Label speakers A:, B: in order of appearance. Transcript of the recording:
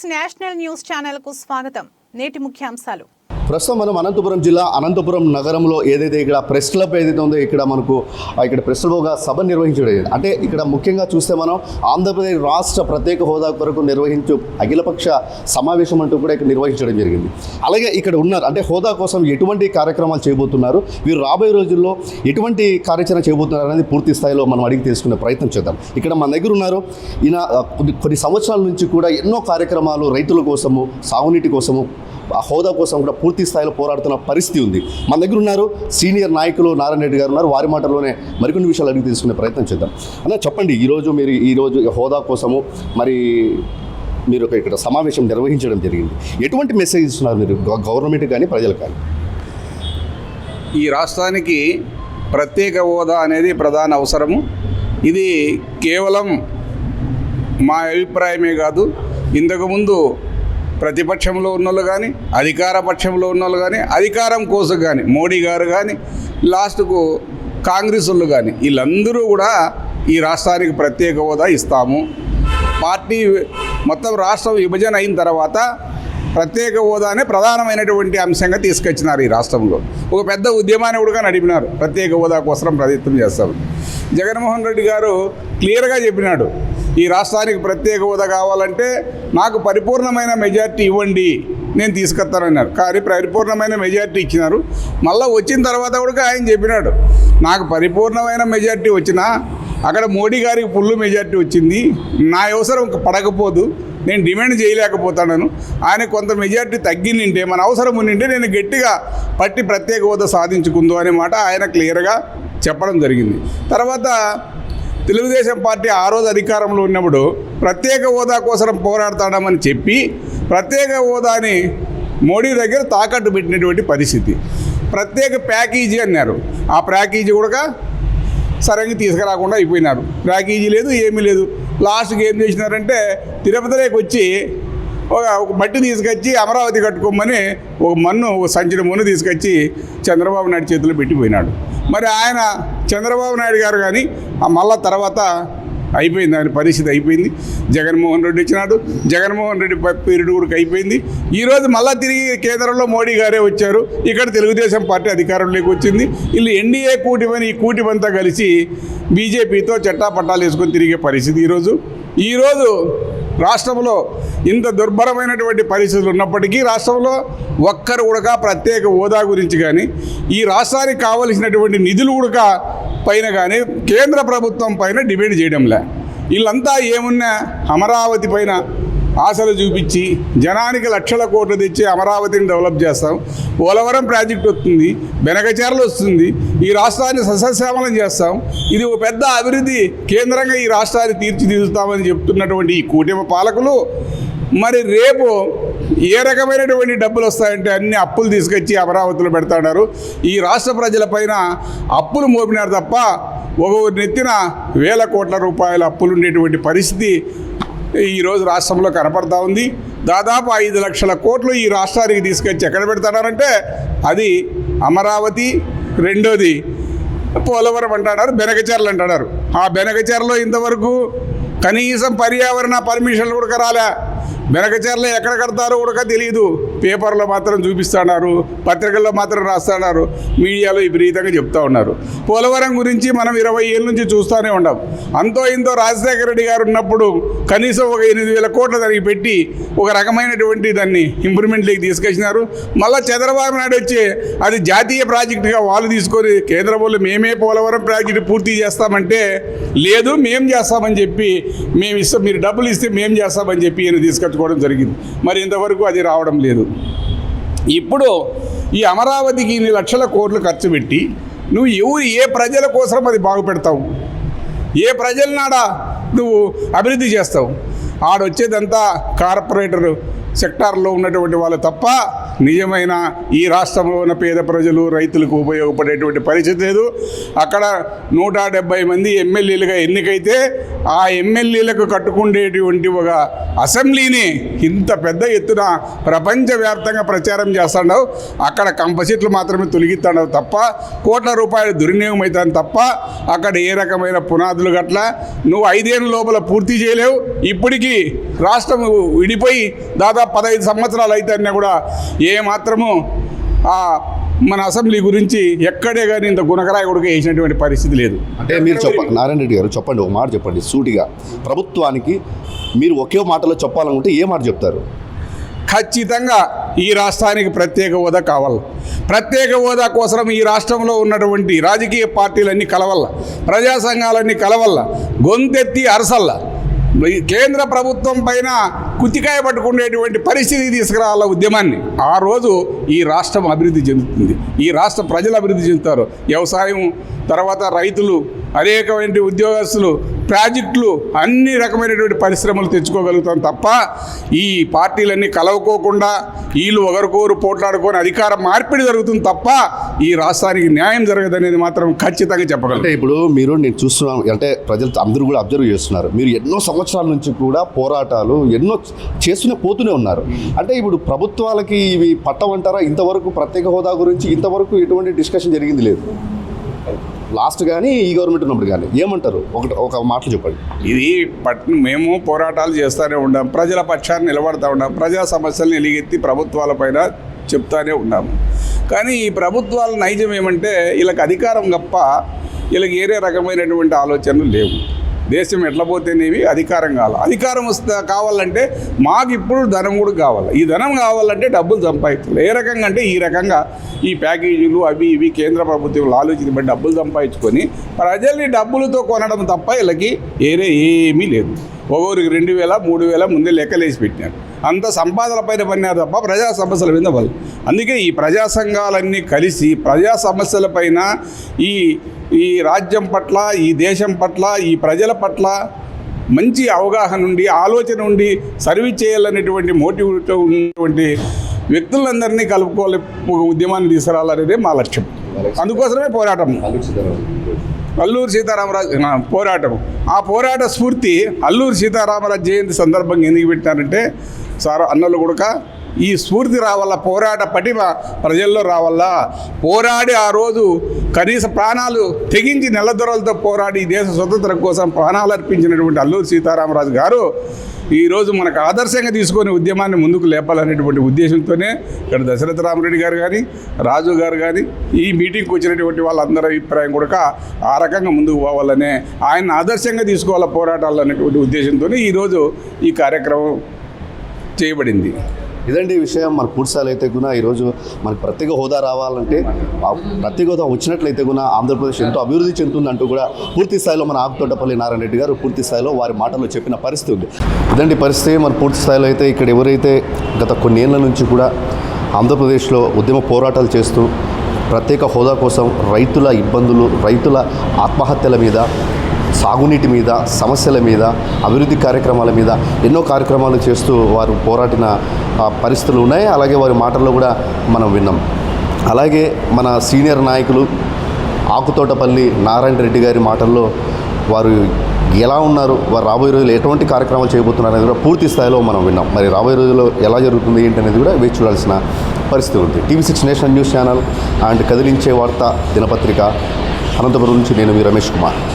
A: Six national news ఛానల్కు స్వాగతం. నేటి ముఖ్యాంశాలు.
B: ప్రస్తుతం మనం అనంతపురం జిల్లా అనంతపురం నగరంలో ఏదైతే ఇక్కడ ప్రెస్ క్లబ్ ఏదైతే ఉందో ఇక్కడ మనకు ఇక్కడ ప్రెస్ క్లబ్గా సభ నిర్వహించడం జరిగింది. అంటే ఇక్కడ ముఖ్యంగా చూస్తే మనం ఆంధ్రప్రదేశ్ రాష్ట్ర ప్రత్యేక హోదా కొరకు నిర్వహించు అఖిలపక్ష సమావేశం అంటూ కూడా ఇక్కడ నిర్వహించడం జరిగింది అలాగే ఇక్కడ ఉన్నారు అంటే హోదా కోసం ఎటువంటి కార్యక్రమాలు చేయబోతున్నారు వీరు రాబోయే రోజుల్లో ఎటువంటి కార్యాచరణ చేయబోతున్నారు అనేది పూర్తి స్థాయిలో మనం అడిగి తెలుసుకునే ప్రయత్నం చేద్దాం ఇక్కడ మన దగ్గర ఉన్నారు ఈయన కొన్ని కొన్ని సంవత్సరాల నుంచి కూడా ఎన్నో కార్యక్రమాలు రైతుల కోసము సాగునీటి కోసము హోదా కోసం కూడా పూర్తి స్థాయిలో పోరాడుతున్న పరిస్థితి ఉంది. మన దగ్గర ఉన్నారు సీనియర్ నాయకులు నారాయణ రెడ్డి గారు ఉన్నారు వారి మాటల్లోనే మరికొన్ని విషయాలు అడిగి తెలుసుకునే ప్రయత్నం చేద్దాం. అలా చెప్పండి ఈరోజు మీరు ఈరోజు హోదా కోసము మరి మీరు ఒక ఇక్కడ సమావేశం నిర్వహించడం జరిగింది. ఎటువంటి మెసేజ్ ఇస్తున్నారు మీరు? గవర్నమెంట్ కానీ ప్రజలు కానీ?
C: ఈ రాష్ట్రానికి ప్రత్యేక హోదా అనేది ప్రధాన అవసరము. ఇది కేవలం మా అభిప్రాయమే కాదు ఇంతకుముందు ప్రతిపక్షంలో ఉన్నోళ్ళు కానీ అధికార పక్షంలో ఉన్నోళ్ళు కానీ అధికారం కోసం కానీ మోడీ గారు కానీ లాస్ట్కు కాంగ్రెస్ వాళ్ళు కానీ వీళ్ళందరూ కూడా ఈ రాష్ట్రానికి ప్రత్యేక హోదా ఇస్తాము. పార్టీ మొత్తం రాష్ట్రం విభజన అయిన తర్వాత ప్రత్యేక హోదానే ప్రధానమైనటువంటి అంశంగా తీసుకొచ్చినారు ఈ రాష్ట్రంలో. ఒక పెద్ద ఉద్యమాన్ని కూడా నడిపినారు. ప్రత్యేక హోదా కోసం ప్రయత్నం చేస్తాం జగన్మోహన్ రెడ్డి గారు క్లియర్గా చెప్పినాడు. ఈ రాష్ట్రానికి ప్రత్యేక హోదా కావాలంటే నాకు పరిపూర్ణమైన మెజార్టీ ఇవ్వండి. నేను తీసుకొస్తానన్నారు. కానీ పరిపూర్ణమైన మెజార్టీ ఇచ్చినారు. మళ్ళీ వచ్చిన తర్వాత కూడా ఆయన చెప్పినాడు. నాకు పరిపూర్ణమైన మెజార్టీ వచ్చినా అక్కడ మోడీ గారికి ఫుల్ మెజార్టీ వచ్చింది. నా అవసరం పడకపోదు. నేను డిమాండ్ చేయలేకపోతాను ఆయన కొంత మెజార్టీ తగ్గిందంటే మన అవసరం ఉండింటే నేను గట్టిగా పట్టి ప్రత్యేక హోదా సాధించుకుందు అనే మాట ఆయన క్లియర్గా చెప్పడం జరిగింది. తర్వాత తెలుగుదేశం పార్టీ ఆ రోజు అధికారంలో ఉన్నప్పుడు ప్రత్యేక హోదా కోసం పోరాడతాడమని చెప్పి ప్రత్యేక హోదాని మోడీ దగ్గర తాకట్టు పెట్టినటువంటి పరిస్థితి. ప్రత్యేక ప్యాకేజీ అన్నారు. ఆ ప్యాకేజీ కూడా సరిగ్గా తీసుకురాకుండా అయిపోయినారు. ప్యాకేజీ లేదు ఏమీ లేదు. లాస్ట్కి ఏం చేసినారంటే తిరుపతిలోకి వచ్చి ఒక ఒక మట్టి తీసుకొచ్చి అమరావతి కట్టుకోమని ఒక మన్ను ఒక సంచిన మన్ను తీసుకొచ్చి చంద్రబాబు నాయుడు చేతిలో పెట్టిపోయినాడు. మరి ఆయన చంద్రబాబు నాయుడు గారు కానీ ఆ మళ్ళా తర్వాత అయిపోయింది ఆయన పరిస్థితి అయిపోయింది. జగన్మోహన్ రెడ్డి వచ్చినాడు జగన్మోహన్ రెడ్డి పీరియడ్ కూడా అయిపోయింది. ఈరోజు మళ్ళా తిరిగి కేంద్రంలో మోడీ గారే వచ్చారు. ఇక్కడ తెలుగుదేశం పార్టీ అధికారంలోకి వచ్చింది. వీళ్ళు ఎన్డీఏ కూటమి ఈ కూటమంతా కలిసి బీజేపీతో చట్టాపట్టాలు వేసుకొని తిరిగే పరిస్థితి ఈరోజు ఈరోజు రాష్ట్రంలో ఇంత దుర్భరమైనటువంటి పరిస్థితులు ఉన్నప్పటికీ రాష్ట్రంలో ఒక్కరు కూడా ప్రత్యేక హోదా గురించి కానీ ఈ రాష్ట్రానికి కావలసినటువంటి నిధులు కూడా పైన కానీ కేంద్ర ప్రభుత్వం పైన డిబేట్ చేయడంలే. వీళ్ళంతా ఏమున్నా అమరావతి పైన ఆశలు చూపించి జనానికి లక్షల కోట్లు తెచ్చి అమరావతిని డెవలప్ చేస్తాం. పోలవరం ప్రాజెక్ట్ వస్తుంది బెనకచేరలు వస్తుంది ఈ రాష్ట్రాన్ని సస్యశ్యామలం చేస్తాం. ఇది ఒక పెద్ద అభివృద్ధి కేంద్రంగా ఈ రాష్ట్రాన్ని తీర్చిదిద్దుతామని చెప్తున్నటువంటి ఈ కూటమి పాలకులు. మరి రేపు ఏ రకమైనటువంటి డబ్బులు వస్తాయంటే అన్ని అప్పులు తీసుకొచ్చి అమరావతిలో పెడతాడారు. ఈ రాష్ట్ర ప్రజలపైన అప్పులు మోపినారు తప్ప ఒక నెత్తిన వేల కోట్ల రూపాయల అప్పులు ఉండేటువంటి పరిస్థితి ఈరోజు రాష్ట్రంలో కనపడతా ఉంది. దాదాపు ఐదు లక్షల కోట్లు ఈ రాష్ట్రానికి తీసుకొచ్చి ఎక్కడ పెడతాడారంటే అది అమరావతి రెండోది పోలవరం అంటున్నారు బెనకచెర్లు అంటున్నారు. ఆ బెనకచెరలో ఇంతవరకు కనీసం పర్యావరణ పర్మిషన్లు ఉడక రాలే బెనకచెర్లు ఎక్కడ కడతారో ఉడక తెలియదు పేపర్లో మాత్రం చూపిస్తున్నారు పత్రికల్లో మాత్రం రాస్తున్నారు మీడియాలో విపరీతంగా చెప్తా ఉన్నారు. పోలవరం గురించి మనం ఇరవై ఏళ్ళ నుంచి చూస్తూనే ఉన్నాం. అంతో ఇంతో రాజశేఖర రెడ్డి గారు ఉన్నప్పుడు కనీసం ఒక ఎనిమిది వేల కోట్ల దానికి పెట్టి ఒక రకమైనటువంటి దాన్ని ఇంప్రూవ్మెంట్లోకి తీసుకొచ్చినారు. మళ్ళీ చంద్రబాబు నాయుడు వచ్చి అది జాతీయ ప్రాజెక్టుగా వాళ్ళు తీసుకొని కేంద్ర వాళ్ళు మేమే పోలవరం ప్రాజెక్టు పూర్తి చేస్తామంటే లేదు మేం చేస్తామని చెప్పి మేము ఇస్తాం మీరు డబ్బులు ఇస్తే మేం చేస్తామని చెప్పి ఈయన తీసుకొచ్చుకోవడం జరిగింది. మరి ఇంతవరకు అది రావడం లేదు. ఇప్పుడు ఈ అమరావతికి ఇన్ని లక్షల కోట్లు ఖర్చు పెట్టి నువ్వు ఎవరు ఏ ప్రజల కోసం అది బాగుపెడతావు ఏ ప్రజలనాడా నువ్వు అభివృద్ధి చేస్తావు? ఆడొచ్చేదంతా కార్పొరేటర్ సెక్టార్లో ఉన్నటువంటి వాళ్ళు తప్ప నిజమైన ఈ రాష్ట్రంలో ఉన్న పేద ప్రజలు రైతులకు ఉపయోగపడేటువంటి పరిస్థితి లేదు. అక్కడ నూట డెబ్బై మంది ఎమ్మెల్యేలుగా ఎన్నికైతే ఆ ఎమ్మెల్యేలకు కట్టుకుండేటువంటి ఒక అసెంబ్లీని ఇంత పెద్ద ఎత్తున ప్రపంచవ్యాప్తంగా ప్రచారం చేస్తాడవు. అక్కడ కంపసీట్లు మాత్రమే తొలగిస్తాడవు తప్ప కోట్ల రూపాయలు దుర్వినియోగం అవుతాను తప్ప అక్కడ ఏ రకమైన పునాదులు గట్ల నువ్వు ఐదేళ్ళ లోపల పూర్తి చేయలేవు. ఇప్పటికీ రాష్ట్రం విడిపోయి దాదాపు పదహైదు సంవత్సరాలు అయితేనే కూడా ఏ మాత్రము ఆ మన అసెంబ్లీ గురించి ఎక్కడే కానీ ఇంత గుణకరాయి కూడా వేసినటువంటి పరిస్థితి లేదు.
B: అంటే మీరు చెప్పండి నారాయణ రెడ్డి గారు చెప్పండి ఒక మాట చెప్పండి సూటిగా. ప్రభుత్వానికి మీరు ఒకే మాటలో చెప్పాలనుకుంటే ఏ మాట చెప్తారు?
C: ఖచ్చితంగా ఈ రాష్ట్రానికి ప్రత్యేక హోదా కావాలి. ప్రత్యేక హోదా కోసం ఈ రాష్ట్రంలో ఉన్నటువంటి రాజకీయ పార్టీలన్నీ కలవల్ల ప్రజా సంఘాలన్నీ కలవల్ల గొంతెత్తి అరసల్ల కేంద్ర ప్రభుత్వం పైన కుతికాయ పట్టుకునేటువంటి పరిస్థితి తీసుకురావాల ఉద్యమాన్ని. ఆ రోజు ఈ రాష్ట్రం అభివృద్ధి చెందుతుంది. ఈ రాష్ట్ర ప్రజలు అభివృద్ధి చెందుతారు. వ్యవసాయం తర్వాత రైతులు అనేకమైన ఉద్యోగస్తులు ప్రాజెక్టులు అన్ని రకమైనటువంటి పరిశ్రమలు తెచ్చుకోగలుగుతాం తప్ప ఈ పార్టీలన్నీ కలవకోకుండా వీళ్ళు ఒకరికొకరు పోట్లాడుకొని అధికార మార్పిడి జరుగుతుంది తప్ప ఈ రాష్ట్రానికి న్యాయం జరగదనేది మాత్రం ఖచ్చితంగా చెప్పగలను
B: అంటే ఇప్పుడు మీరు నేను చూస్తున్నాను అంటే ప్రజలు అందరూ కూడా అబ్జర్వ్ చేస్తున్నారు. మీరు ఎన్నో సంవత్సరాల నుంచి కూడా పోరాటాలు ఎన్నో చేస్తూనే పోతూనే ఉన్నారు. అంటే ఇప్పుడు ప్రభుత్వాలకి ఇవి పట్టమంటారా ఇంతవరకు ప్రత్యేక హోదా గురించి ఇంతవరకు ఎటువంటి డిస్కషన్ జరిగింది లేదు. లాస్ట్ కానీ ఈ గవర్నమెంట్ ఉన్నప్పుడు కానీ ఏమంటారు? ఒకటి ఒక మాటలు చెప్పండి.
C: ఇది పట్ మేము పోరాటాలు చేస్తూనే ఉన్నాం. ప్రజల పక్షాన్ని నిలబడతా ఉన్నాం. ప్రజా సమస్యలను ఎలిగెత్తి ప్రభుత్వాలపైన చెప్తానే ఉన్నాము కానీ ఈ ప్రభుత్వాల నైజం ఏమంటే వీళ్ళకి అధికారం గప్ప వీళ్ళకి ఏరే రకమైనటువంటి ఆలోచనలు లేవు. దేశం ఎట్లా పోతేనేవి అధికారం కావాలి. అధికారం వస్తే కావాలంటే మాకు ఇప్పుడు ధనం కూడా కావాలి. ఈ ధనం కావాలంటే డబ్బులు సంపాదించాలి. ఏ రకంగా అంటే ఈ రకంగా ఈ ప్యాకేజీలు అవి ఇవి కేంద్ర ప్రభుత్వం ఆలోచించి బట్టి డబ్బులు సంపాదించుకొని ప్రజల్ని డబ్బులతో కొనడం తప్ప వీళ్ళకి ఏరే ఏమీ లేదు. ఒక్కొక్కరికి రెండు వేల మూడు వేల ముందే లెక్కలేసి పెట్టినారు. అంత సంపాదన పైన పడినారు తప్ప ప్రజా సమస్యల మీద వాళ్ళు అందుకే ఈ ప్రజా సంఘాలన్నీ కలిసి ప్రజా సమస్యల పైన ఈ ఈ రాజ్యం పట్ల ఈ దేశం పట్ల ఈ ప్రజల పట్ల మంచి అవగాహన ఉండి ఆలోచన ఉండి సర్వీస్ చేయాలనేటువంటి మోటివ్తో ఉన్నటువంటి వ్యక్తులందరినీ కలుపుకోలే ఉద్యమాన్ని తీసుకురావాలనేదే మా లక్ష్యం. అందుకోసమే పోరాటం. అల్లూరు సీతారామరాజు పోరాటం. ఆ పోరాట స్ఫూర్తి అల్లూరు సీతారామరాజు జయంతి సందర్భంగా ఎందుకు పెట్టారంటే సార్ అన్నలు కూడా ఈ స్ఫూర్తి రావాల పోరాట పటిమ ప్రజల్లో రావాలా? పోరాడి ఆ రోజు కనీస ప్రాణాలు తెగించి నెలదొరలతో పోరాడి దేశ స్వతంత్రం కోసం ప్రాణాలు అర్పించినటువంటి అల్లూరు సీతారామరాజు గారు ఈరోజు మనకు ఆదర్శంగా తీసుకొని ఉద్యమాన్ని ముందుకు లేపాలనేటువంటి ఉద్దేశంతోనే ఇక్కడ దశరథ రామరెడ్డి గారు కానీ రాజు గారు కానీ ఈ మీటింగ్కి వచ్చినటువంటి వాళ్ళందరి అభిప్రాయం కూడా ఆ రకంగా ముందుకు పోవాలనే ఆయన ఆదర్శంగా తీసుకోవాల పోరాటాలు అనేటువంటి ఉద్దేశంతోనే ఈరోజు ఈ కార్యక్రమం చేయబడింది.
B: ఇదండి విషయం. మన పూర్తిస్థాయిలో అయితే కూడా ఈరోజు మనకు ప్రత్యేక హోదా రావాలంటే ప్రత్యేక హోదా వచ్చినట్లయితే కూడా ఆంధ్రప్రదేశ్ ఎంతో అభివృద్ధి చెందుతుందంటూ కూడా పూర్తి స్థాయిలో మన ఆకుతోటపల్లి నారాయణ రెడ్డి గారు పూర్తి స్థాయిలో వారి మాటల్లో చెప్పిన పరిస్థితి ఉంది. ఇదండి పరిస్థితి. మన పూర్తి స్థాయిలో అయితే ఇక్కడ ఎవరైతే గత కొన్ని ఏళ్ళ నుంచి కూడా ఆంధ్రప్రదేశ్లో ఉద్యమ పోరాటాలు చేస్తూ ప్రత్యేక హోదా కోసం రైతుల ఇబ్బందులు రైతుల ఆత్మహత్యల మీద సాగునీటి మీద సమస్యల మీద అభివృద్ధి కార్యక్రమాల మీద ఎన్నో కార్యక్రమాలు చేస్తూ వారు పోరాటిన పరిస్థితులు ఉన్నాయి. అలాగే వారి మాటల్లో కూడా మనం విన్నాం. అలాగే మన సీనియర్ నాయకులు ఆకుతోటపల్లి నారాయణ రెడ్డి గారి మాటల్లో వారు ఎలా ఉన్నారు వారు రాబోయే రోజులు ఎటువంటి కార్యక్రమాలు చేయబోతున్నారు అనేది కూడా పూర్తి స్థాయిలో మనం విన్నాం. మరి రాబోయే రోజుల్లో ఎలా జరుగుతుంది ఏంటి అనేది కూడా వేచి చూడాల్సిన పరిస్థితి ఉంది. TV six national news channel and కదిలించే వార్త దినపత్రిక అనంతపురం నుంచి నేను మీ రమేష్ కుమార్.